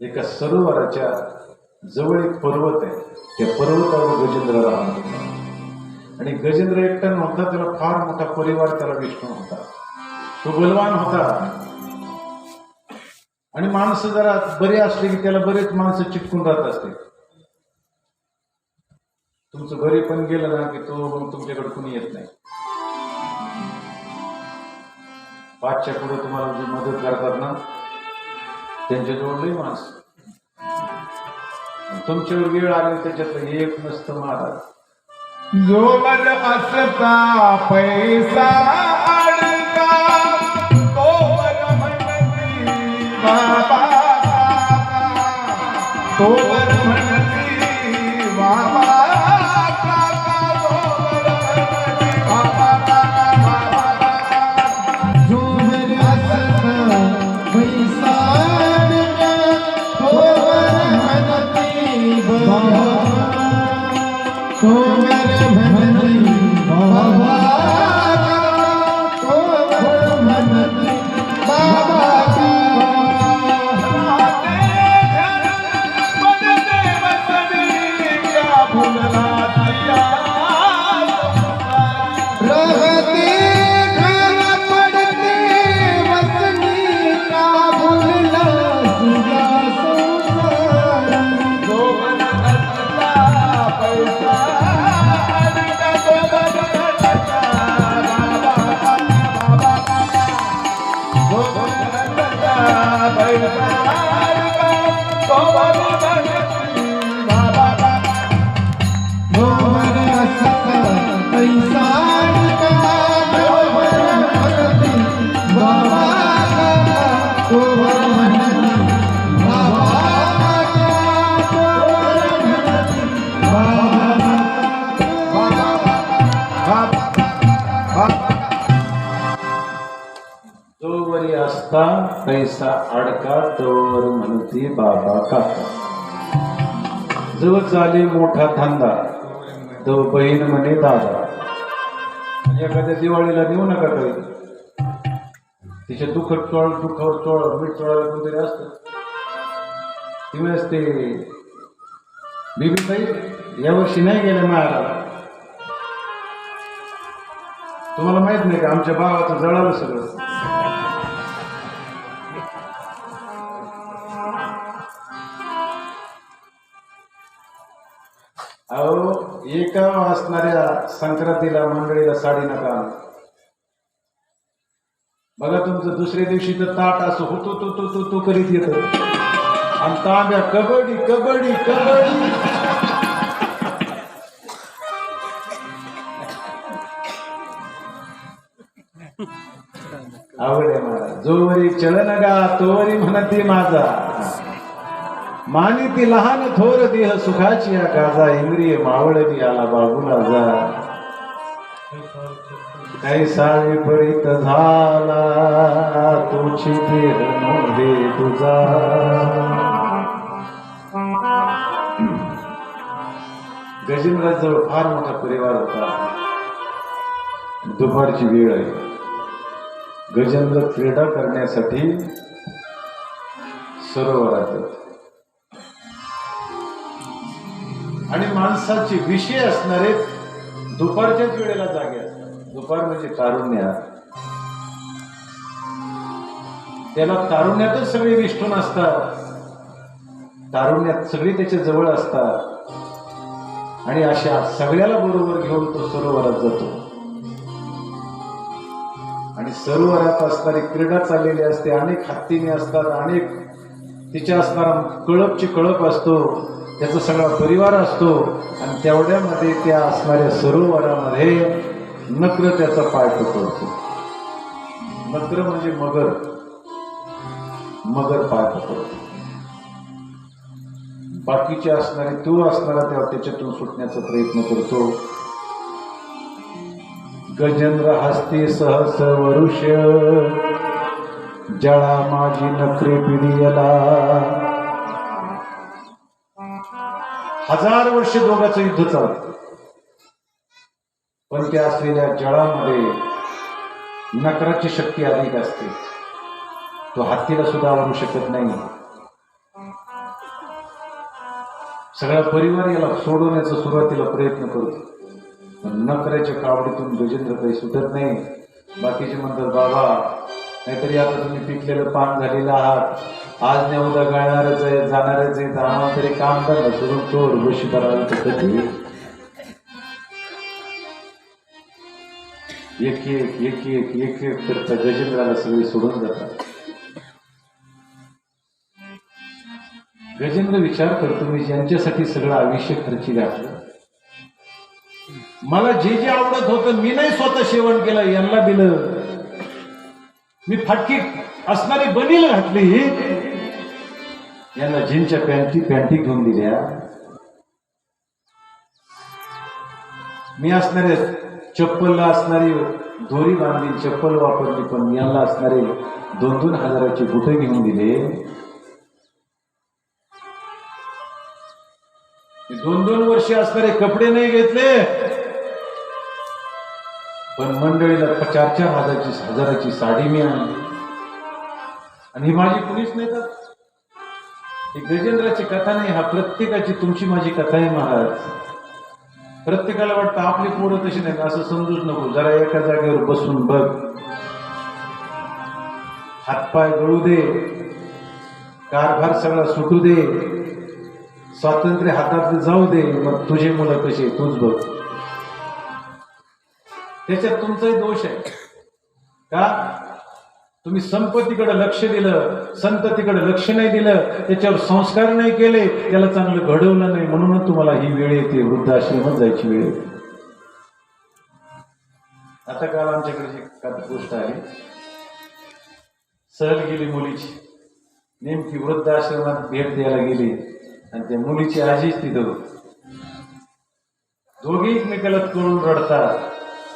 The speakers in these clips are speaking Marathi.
एका सरोवराच्या जवळ एक पर्वत आहे. त्या पर्वतावर गजेंद्र राहत. होता आणि गजेंद्र एकटा नव्हता त्याला फार मोठा परिवार त्याला विष्णू होता. तो बलवान होता. आणि माणसं जरा बरे असले की त्याला बरेच माणसं चिटकून राहत असते तुमचं घरी पण गेलं ना की तो मग तुमच्याकडे कुणी येत नाही. पाचच्या पुढे तुम्हाला जी मदत करतात ना? त्यांच्याजवळ लई माणस तुमच्यावर वेळ आली त्याच्यातलं एक नसतं महाराज. जोवर असता पैसा अडका तोवर म्हणती बाबा तो असता पैसा अडका तर म्हणती बाबा काका. जवळ चाले मोठा धंदा. तो बहीण म्हणे दादा. एखाद्या दिवाळीला देऊ नका काही तिच्या दुःख चोळ दुखावर चोळ मीठ चोळायला कोणतरी असत? ती ते ते बीबीताई यावर्षी नाही गेले मायाला तुम्हाला माहीत नाही का आमच्या भावाचं जळालं सगळं? एका असणाऱ्या संक्रांतीला मंडळीला साडी नका बघा तुमचं दुसऱ्या दिवशी तर ताट असं होतो तो तो तो तू करीत येत. आणि तांब्या कबड्डी कबड्डी कबड्डी. आवड आहे मला. जोवरी चलन गा तोवरी म्हणते माझा. मानिती लहान थोर देह सुखाची या गाजा इंद्रिय मावळली आला बाबूला जा. ऐसा विपरीत झाला तुझी देह तुझा. गजेंद्राजवळ फार मोठा परिवार होता. दुपारची वेळ आहे. गजेंद्र क्रीडा करण्यासाठी सरोवरात आणि माणसाचे विषय असणारे दुपारच्याच वेळेला जागे असतात. दुपार म्हणजे तारुण्य त्याला तारुण्यातच सगळे विष्ठून असतात. तारुण्यात सगळी त्याच्याजवळ असतात. आणि अशा सगळ्याला बरोबर घेऊन तो सरोवरात जातो. आणि सरोवरात असणारी क्रीडा चाललेली असते. अनेक हत्तीने असतात अनेक तिच्या असणारा कळपची कळप असतो. त्याचा सगळा परिवार असतो आणि तेवढ्यामध्ये त्या असणाऱ्या सरोवरामध्ये नक्र त्याचा पाय पकडतो नक्र म्हणजे मगर. मगर पाय पकडतो बाकीचे असणारे तो असणारा तेव्हा त्याच्यातून सुटण्याचा प्रयत्न करतो. गजेंद्र हस्ती सहस वरुष. जळा माझी नखरे पिढीयला हजार वर्ष दोघांचं युद्ध चालतं पण त्या असलेल्या जळामध्ये नकराची शक्ती अधिक असते. तो हत्तीला सुद्धा आणू शकत नाही. सगळा परिवार याला सोडवण्याचा सुरुवातीला प्रयत्न करतो. नकऱ्याच्या कावडीतून गजेंद्र काही सुटत नाही. बाकीचे म्हणतात बाबा नाहीतरी आता तुम्ही पिकलेलं पान झालेलं आहात. आज नाही उद्या गळणारच आहे जाणारच आहे तर आम्हाला तरी काम करणं सोडून चोर गोष्टी करावी तर कधी? एक एक एक एक एक एक करता गजेंद्राला सगळे सोडून जातात. गजेंद्र विचार करतो मी ज्यांच्यासाठी सगळं आयुष्य खर्ची घातलं मला जे जे आवडत होतं मी नाही स्वतः सेवन केलं यांना दिलं. मी फाटकी असणारी बनील घातली. यांना जीनच्या पॅन्टी पॅन्टी घेऊन दिल्या मी असणारे चप्पलला असणारी दोरी बांधली चप्पल वापरली पण यांना असणारे दोन दोन हजाराचे बुटे घेऊन दिले. दोन दोन वर्ष असणारे कपडे नाही घेतले. पण मंडळीला चार चार हजाराची हजाराची साडी मी आणली आणि ही माझी कुणीच नाही तर ही गजेंद्राची कथा नाही हा प्रत्येकाची तुमची माझी कथा आहे महाराज. प्रत्येकाला वाटतं आपली पोरं तशी नाही असं समजूच नको. जरा एका जागेवर बसून बघ. हातपाय गळू दे. कारभार सगळा सुटू दे. स्वातंत्र्य हातात जाऊ दे. मग तुझे मुलं कशी तूच बघ. त्याच्यात तुमचाही दोष आहे. का? तुम्ही संपत्तीकडे लक्ष दिलं संततीकडे लक्ष नाही दिलं त्याच्यावर संस्कार नाही केले त्याला चांगलं घडवलं नाही म्हणूनच तुम्हाला ही वेळ येते वृद्धाश्रमात जायची वेळ येते. आता काल आमच्याकडे जी गोष्ट आहे सहल गेली मुलीची. नेमकी वृद्धाश्रमात भेट द्यायला गेली आणि त्या मुलीची आजीच तिथं. दोघे एकमेकाला तोडून रडतात.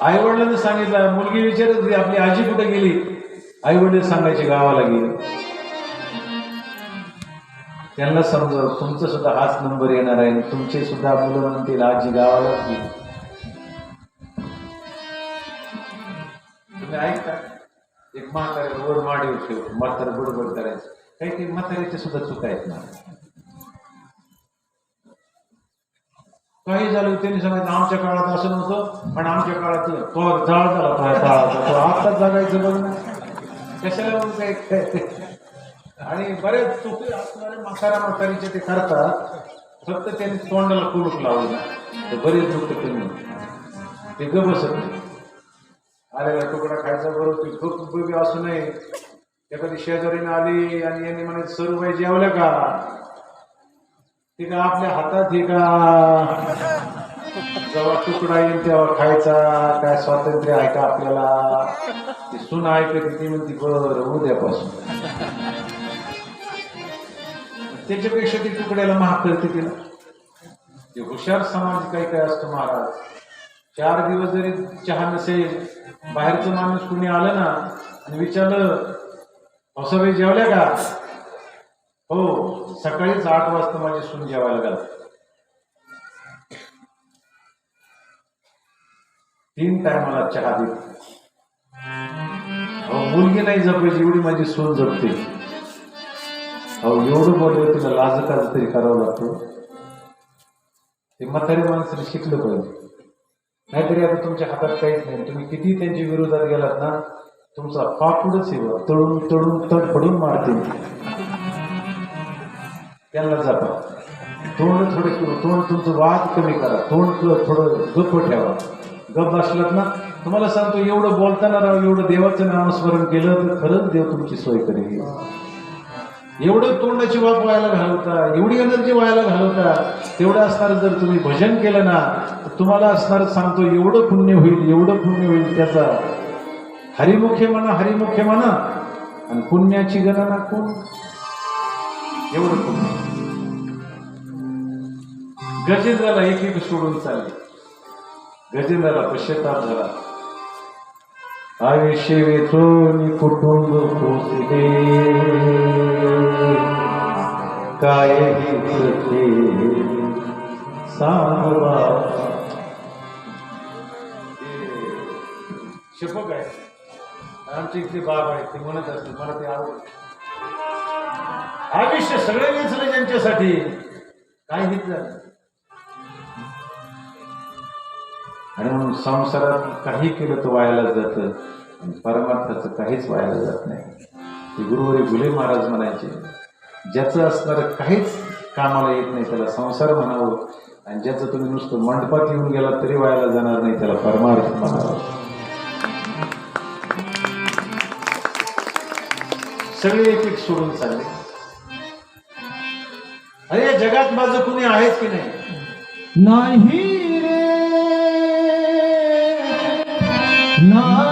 आई वडिलांनी सांगितलं मुलगी विचारत होती आपली आजी कुठे गेली? आई वडील सांगायचे गावाला गेले. त्यांना समजा तुमचा सुद्धा हाच नंबर येणार आहे. तुमचे सुद्धा मुलं म्हणतील आजी गावाला गेली. तुम्ही ऐकता? एक म्हातारे वर माडी ठेव म्हातारे बडबड करायचं. काही काही म्हाताऱ्याचे सुद्धा चुका आहेत ना. काही झालं त्यांनी सांगायचं आमच्या काळात असं नव्हतं पण आमच्या काळात तो जाळ झाला तो आत्ताच जगायचं बघ ना. कशाला म्हणून काय आणि बरेच चुकी असणारे म्हातारा म्हातारीचे ते करतात. फक्त त्यांनी तोंडाला कुलूप लावलं तर बरेच लोक कमी ते ग बसत नाही. आलेला तुकडा खायचा बरोबर ती खूप उपयोगी असू नये. एखादी शेजारीने आली आणि यांनी म्हणे सरूबाई जेवल्या का? ते का आपल्या हातात हे का? जेव्हा तुकडा येईल तेव्हा खायचा. काय स्वातंत्र्य आहे का आपल्याला? ती सून ऐकत ती म्हणते बरं उद्यापासून त्याच्यापेक्षा ती तुकड्याला महाग तिला. ते हुशार समाज काही काय असतो महाराज. चार दिवस जरी चहा नसेल बाहेरचं माणूस कुणी आलं ना आणि विचारलं हौसाबाई जेवल्या का? हो सकाळीच आठ वाजता माझी सून जेवायला घालते तीन टायमाला चहा देते अहो मुलगी नाही जपायची एवढी माझी सून जपते. अहो एवढं बोललं तिला लाज तरी करावं लागतो. ते म्हातारी माणसाने शिकलं पाहिजे. नाहीतरी आता तुमच्या हातात काहीच नाही. तुम्ही किती त्यांच्या विरोधात गेलात ना तुमचा पापुडच येवा तळून तळून तडफडून मारते त्यांना जाता तोंड थोडे तोंड तुमचं वाद कमी करा. तोंड थोडं थोडं गप्प ठेवा. गप्प असलात ना? तुम्हाला सांगतो एवढं बोलताना राव एवढं देवाचं नामस्मरण केलं तर खरंच देव तुमची सोय करेल. एवढं तोंडाची वाप व्हायला घालवता एवढी एनर्जी व्हायला घालवता तेवढं असणार जर तुम्ही भजन केलं ना तर तुम्हाला असणार सांगतो एवढं पुण्य होईल एवढं पुण्य होईल त्याचा. हरिमुखे म्हणा हरिमुखे म्हणा आणि पुण्याची गणना कोण? एवढं पुण्य. गजेंद्राला एक एक सोडून चालले. गजेंद्राला पश्चाताप झाला आयुष्य वेचून कुटुंब पोचले. काय हितके सांगवा शिपक आहे आमचे इथले बाब आहे ते म्हणत असते मला ते आवडत. आयुष्य सगळे वेचले ज्यांच्यासाठी. काय घेतलं आणि म्हणून संसारात काही केलं तर वायाला जातं आणि परमार्थाचं काहीच वायाला जात नाही. ते गुरुवारी गुले महाराज म्हणायचे ज्याचं असणारं काहीच कामाला येत नाही त्याला संसार म्हणावं आणि ज्याचं तुम्ही नुसतं मंडपात येऊन गेला तरी वायाला जाणार नाही त्याला परमार्थ म्हणावं. सगळे एक एक सोडून चालले. अरे या जगात माझं कुणी आहेच की नाही. No.